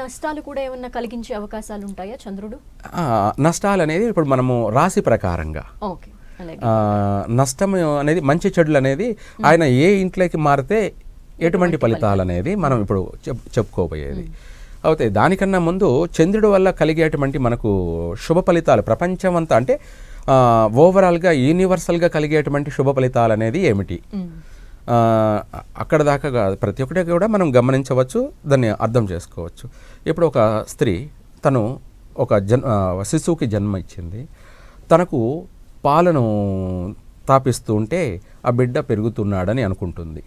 నష్టాలు కూడా ఏమన్నా కలిగించే అవకాశాలు ఉంటాయా చంద్రుడు? నష్టాలు అనేది ఇప్పుడు మనము రాశి ప్రకారంగా. ఓకే నష్టం అనేది మంచి చెడులు అనేది ఆయన ఏ ఇంట్లోకి మారితే ఎటువంటి ఫలితాలు? అనేది మనం ఇప్పుడు చెప్ చెప్పుకోబోయేది. అయితే దానికన్నా ముందు చంద్రుడి వల్ల కలిగేటువంటి మనకు శుభ ఫలితాలు ప్రపంచం అంతా అంటే ఓవరాల్గా యూనివర్సల్గా కలిగేటువంటి శుభ ఫలితాలు అనేది ఏమిటి అక్కడ దాకా కాదు. ప్రతి ఒక్కటి కూడా మనం గమనించవచ్చు దాన్ని అర్థం చేసుకోవచ్చు. ఇప్పుడు ఒక స్త్రీ తను ఒక జన్ శిశువుకి జన్మ ఇచ్చింది. తనకు పాలను తాపిస్తూ ఉంటే ఆ బిడ్డ పెరుగుతున్నాడని అనుకుంటుంది.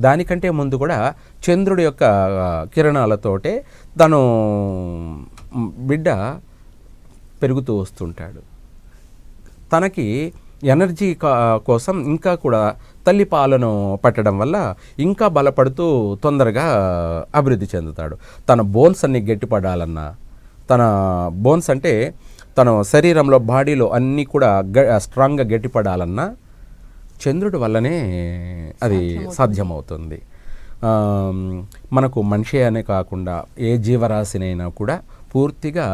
దానికంటే ముందు కూడా చంద్రుడి యొక్క కిరణాలతోటే తను బిడ్డ పెరుగుతూ వస్తుంటాడు. తనకి ఎనర్జీ కోసం ఇంకా కూడా తల్లి పాలను పట్టడం వల్ల ఇంకా బలపడుతూ తొందరగా అభివృద్ధి చెందుతాడు. తన బోన్స్ అన్ని గట్టిపడాలన్నా తన బోన్స్ అంటే తన శరీరంలో బాడీలో అన్నీ కూడా గ స్ట్రాంగ్గా గట్టిపడాలన్నా చంద్రుడి వల్లనే అది సాధ్యమవుతుంది. మనకు మనిషి అనే కాకుండా ఏ జీవరాశినైనా కూడా పూర్తిగా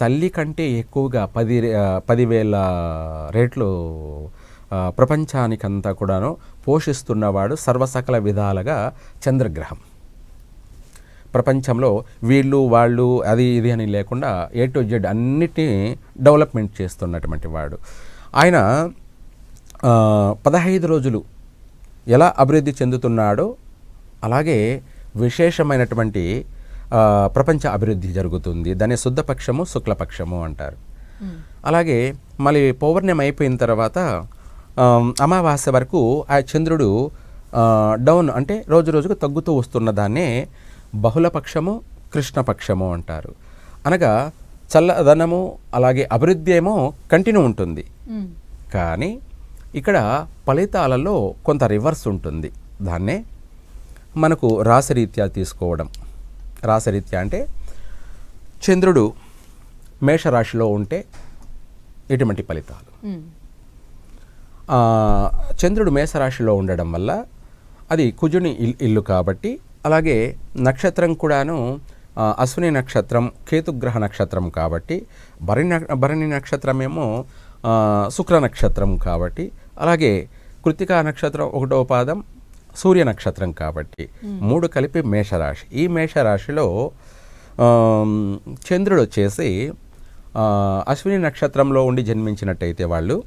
తల్లి కంటే ఎక్కువగా పది పదివేల రేట్లు ప్రపంచానికంతా కూడాను పోషిస్తున్నవాడు సర్వసకల విధాలుగా చంద్రగ్రహం. ప్రపంచంలో వీళ్ళు వాళ్ళు అది ఇది అని లేకుండా ఏ టు జెడ్ అన్నిటినీ డెవలప్మెంట్ చేస్తున్నటువంటి వాడు. ఆయన పదహైదు రోజులు ఎలా అభివృద్ధి చెందుతున్నాడో అలాగే విశేషమైనటువంటి ప్రపంచ అభివృద్ధి జరుగుతుంది. దాన్ని శుద్ధపక్షము శుక్లపక్షము అంటారు. అలాగే మళ్ళీ పౌర్ణమి అయిపోయిన తర్వాత అమావాస్య వరకు ఆ చంద్రుడు డౌన్ అంటే రోజు రోజుకు తగ్గుతూ వస్తున్న దాన్నే బహుళపక్షము కృష్ణపక్షము అంటారు. అనగా చల్లదనము అలాగే అభివృద్ధి ఏమో కంటిన్యూ ఉంటుంది. కానీ ఇక్కడ ఫలితాలలో కొంత రివర్స్ ఉంటుంది. దాన్నే మనకు రాశరీత్యా తీసుకోవడం. రాశరీత్యా అంటే చంద్రుడు మేషరాశిలో ఉంటే ఎటువంటి ఫలితాలు? చంద్రుడు మేషరాశిలో ఉండడం వల్ల అది కుజుని ఇల్- ఇల్లు కాబట్టి అలాగే నక్షత్రం కూడాను అశ్విని నక్షత్రం కేతుగ్రహ నక్షత్రం కాబట్టి భరణి భరణి నక్షత్రం ఏమో శుక్ర నక్షత్రం కాబట్టి అలాగే కృతికా నక్షత్రం ఒకటో పాదం సూర్య నక్షత్రం కాబట్టి మూడు కలిపి మేషరాశి. ఈ మేషరాశిలో చంద్రుడు వచ్చేసి అశ్విని నక్షత్రంలో ఉండి జన్మించినట్టయితే వాళ్ళు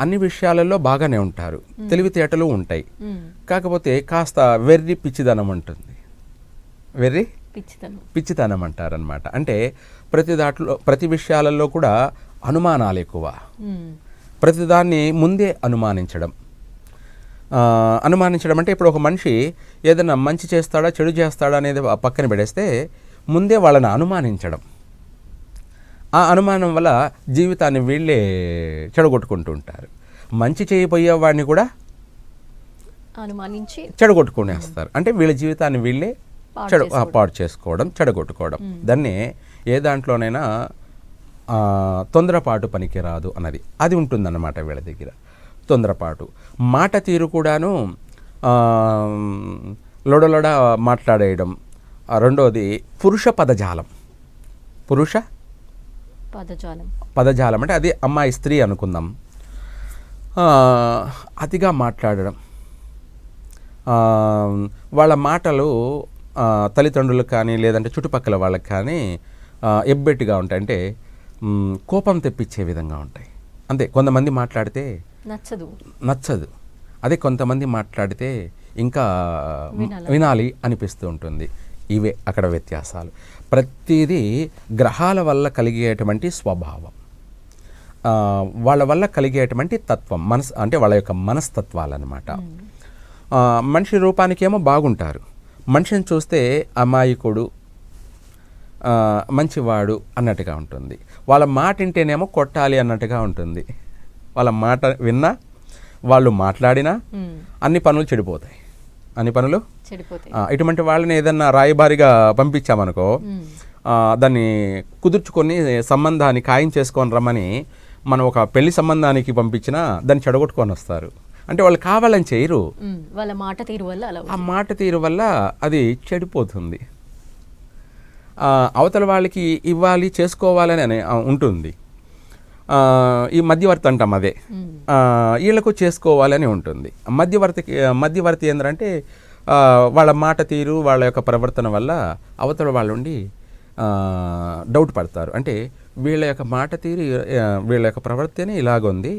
అన్ని విషయాలలో బాగానే ఉంటారు. తెలివితేటలు ఉంటాయి. కాకపోతే కాస్త వెర్రి పిచ్చిదనం ఉంటుంది. వెర్రి? పిచ్చితనం పిచ్చితనం అంటారనమాట అంటే ప్రతి దాంట్లో ప్రతి విషయాలలో కూడా అనుమానాలు ఎక్కువ. ప్రతిదాన్ని ముందే అనుమానించడం. అనుమానించడం అంటే ఇప్పుడు ఒక మనిషి ఏదైనా మంచి చేస్తాడా చెడు చేస్తాడా అనేది పక్కన పెడేస్తే ముందే వాళ్ళని అనుమానించడం. ఆ అనుమానం వల్ల జీవితాన్ని వీళ్ళే చెడగొట్టుకుంటూ ఉంటారు. మంచి చేయబోయే వాడిని కూడా అనుమానించి చెడగొట్టుకునేస్తారు. అంటే వీళ్ళ జీవితాన్ని వీళ్ళే చెడు పాడు చేసుకోవడం చెడగొట్టుకోవడం. దాన్నే ఏ దాంట్లోనైనా తొందరపాటు పనికిరాదు అన్నది. అది ఉంటుందన్నమాట వీళ్ళ దగ్గర. తొందరపాటు. మాట తీరు కూడాను లొడలొడ మాట్లాడేయడం. రెండోది పురుష పదజాలం. పురుష పదజాలం. పదజాలం అంటే అది అమ్మాయి స్త్రీ అనుకుందాం. అతిగా మాట్లాడడం. వాళ్ళ మాటలు తల్లిదండ్రులకు కానీ లేదంటే చుట్టుపక్కల వాళ్ళకి కానీ ఎబ్బెట్టుగా ఉంటాయి. అంటే కోపం తెప్పించే విధంగా ఉంటాయి. అంతే. కొంతమంది మాట్లాడితే నచ్చదు. నచ్చదు. అదే కొంతమంది మాట్లాడితే ఇంకా వినాలి. అనిపిస్తూ ఉంటుంది. ఇవే అక్కడ వ్యత్యాసాలు. ప్రతిదీ గ్రహాల వల్ల కలిగేటువంటి స్వభావం. వాళ్ళ వల్ల కలిగేటువంటి తత్వం మనస్ అంటే వాళ్ళ యొక్క మనస్తత్వాలు అనమాట మనిషి రూపానికేమో బాగుంటారు. మనిషిని చూస్తే అమాయకుడు మంచివాడు అన్నట్టుగా ఉంటుంది. వాళ్ళ మాట వింటేనేమో కొట్టాలి అన్నట్టుగా ఉంటుంది. వాళ్ళ మాట విన్నా వాళ్ళు మాట్లాడినా. అన్ని పనులు చెడిపోతాయి. అన్ని పనులు? ఇటువంటి వాళ్ళని ఏదన్నా రాయబారిగా పంపించామనుకో దాన్ని కుదుర్చుకొని సంబంధాన్ని ఖాయం చేసుకొని రమ్మని మనం ఒక పెళ్ళి సంబంధానికి పంపించినా దాన్ని చెడగొట్టుకొని వస్తారు. అంటే వాళ్ళు కావాలని చేయరు. వాళ్ళ మాట తీరు వల్ల ఆ మాట తీరు వల్ల అది చెడిపోతుంది. అవతల వాళ్ళకి ఇవ్వాలి చేసుకోవాలని ఉంటుంది. ఈ మధ్యవర్తి అంటాం అదే. వీళ్ళకు చేసుకోవాలని ఉంటుంది. మధ్యవర్తికి మధ్యవర్తి ఏంటంటే వాళ్ళ మాట తీరు వాళ్ళ యొక్క ప్రవర్తన వల్ల అవతల వాళ్ళు ఉండి ఆ, డౌట్ పడతారు. అంటే వీళ్ళ యొక్క మాట తీరు వీళ్ళ యొక్క ప్రవర్తన ఇలాగుంది.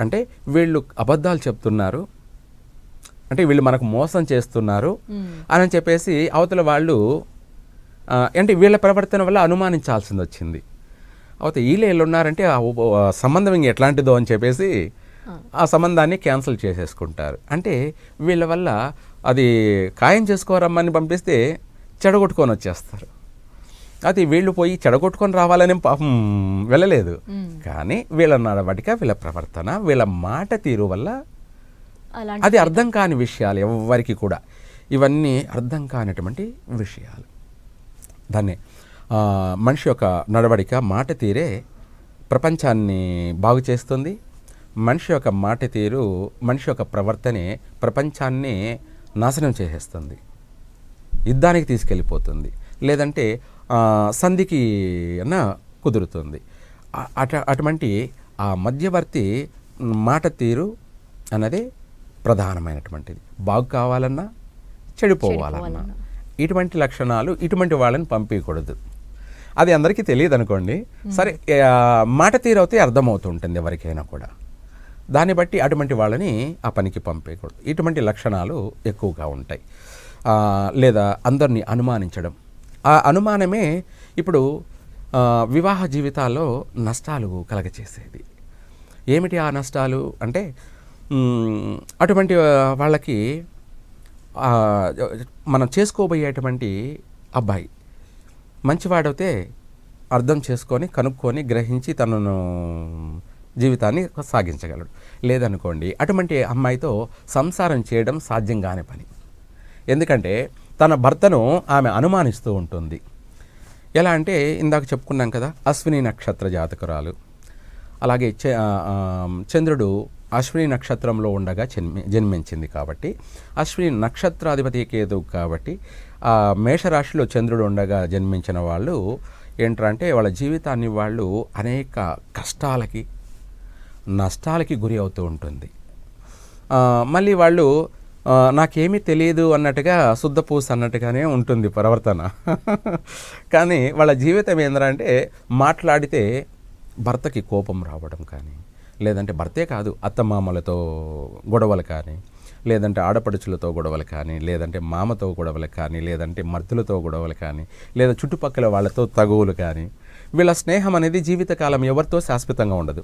అంటే వీళ్ళు అబద్ధాలు చెప్తున్నారు. అంటే వీళ్ళు మనకు మోసం చేస్తున్నారు. అని చెప్పేసి అవతల వాళ్ళు అంటే వీళ్ళ ప్రవర్తన వల్ల అనుమానించాల్సింది వచ్చింది అవత వీళ్ళు వీళ్ళు ఉన్నారంటే ఆ సంబంధం ఇంక ఎట్లాంటిదో అని చెప్పేసి ఆ. సంబంధాన్ని క్యాన్సిల్ చేసేసుకుంటారు. అంటే వీళ్ళ వల్ల అది ఖాయం చేసుకోరమ్మని పంపిస్తే చెడగొట్టుకొని వచ్చేస్తారు. అది వీళ్ళు పోయి చెడగొట్టుకొని రావాలని పాపం వెళ్ళలేదు. కానీ వీళ్ళ నడవడిక వీళ్ళ ప్రవర్తన వీళ్ళ మాట తీరు వల్ల అది అర్థం కాని విషయాలు ఎవరికి కూడా. ఇవన్నీ అర్థం కానటువంటి విషయాలు. దాన్ని మనిషి యొక్క నడవడిక మాట తీరే ప్రపంచాన్ని బాగు చేస్తుంది. మనిషి యొక్క మాట తీరు మనిషి యొక్క ప్రవర్తనే ప్రపంచాన్ని నాశనం చేసేస్తుంది. యుద్ధానికి తీసుకెళ్ళిపోతుంది. లేదంటే సంధికి అన్న కుదురుతుంది. అట అటువంటి ఆ మధ్యవర్తి మాట తీరు అన్నదే ప్రధానమైనటువంటిది. బాగు కావాలన్నా చెడిపోవాలన్నా. ఇటువంటి లక్షణాలు ఇటువంటి వాళ్ళని పంపించకూడదు అది అందరికీ తెలియదు అనుకోండి సరే మాట తీరు అయితే అర్థమవుతుంటుంది ఎవరికైనా కూడా. దాన్ని బట్టి అటువంటి వాళ్ళని ఆ పనికి పంపేయకూడదు. ఇటువంటి లక్షణాలు ఎక్కువగా ఉంటాయి. లేదా అందరినీ అనుమానించడం. ఆ అనుమానమే ఇప్పుడు వివాహ జీవితాల్లో నష్టాలు కలగచేసేది. ఏమిటి ఆ నష్టాలు? అంటే అటువంటి వాళ్ళకి మనం చేసుకోబోయేటువంటి అబ్బాయి మంచివాడైతే అర్థం చేసుకొని కనుక్కొని గ్రహించి తనను జీవితాన్ని సాగించగలడు లేదనుకోండి అటువంటి అమ్మాయితో సంసారం చేయడం సాధ్యం కాని పని. ఎందుకంటే తన భర్తను ఆమె అనుమానిస్తూ ఉంటుంది. ఎలా అంటే ఇందాక చెప్పుకున్నాం కదా అశ్విని నక్షత్ర జాతకురాలు. అలాగే చ- చంద్రుడు అశ్విని నక్షత్రంలో ఉండగా జన్మి జన్మించింది కాబట్టి అశ్విని నక్షత్రాధిపతి కేతు కాబట్టి ఆ మేషరాశిలో చంద్రుడు ఉండగా జన్మించిన వాళ్ళు ఏంటంటే వాళ్ళ జీవితాన్ని వాళ్ళు అనేక కష్టాలకి నష్టాలకి గురి అవుతూ ఉంటుంది. మళ్ళీ వాళ్ళు నాకేమీ తెలియదు అన్నట్టుగా శుద్ధపూస అన్నట్టుగానే ఉంటుంది ప్రవర్తన. కానీ వాళ్ళ జీవితం ఏంటంటే మాట్లాడితే భర్తకి కోపం రావడం కానీ లేదంటే భర్తే కాదు అత్తమామలతో గొడవలు కానీ లేదంటే ఆడపడుచులతో గొడవలు కానీ లేదంటే మామతో గొడవలు కానీ లేదంటే మర్తులతో గొడవలు కానీ లేదా చుట్టుపక్కల వాళ్ళతో తగువులు కానీ వీళ్ళ స్నేహం అనేది జీవితకాలం ఎవరితో శాశ్వతంగా ఉండదు.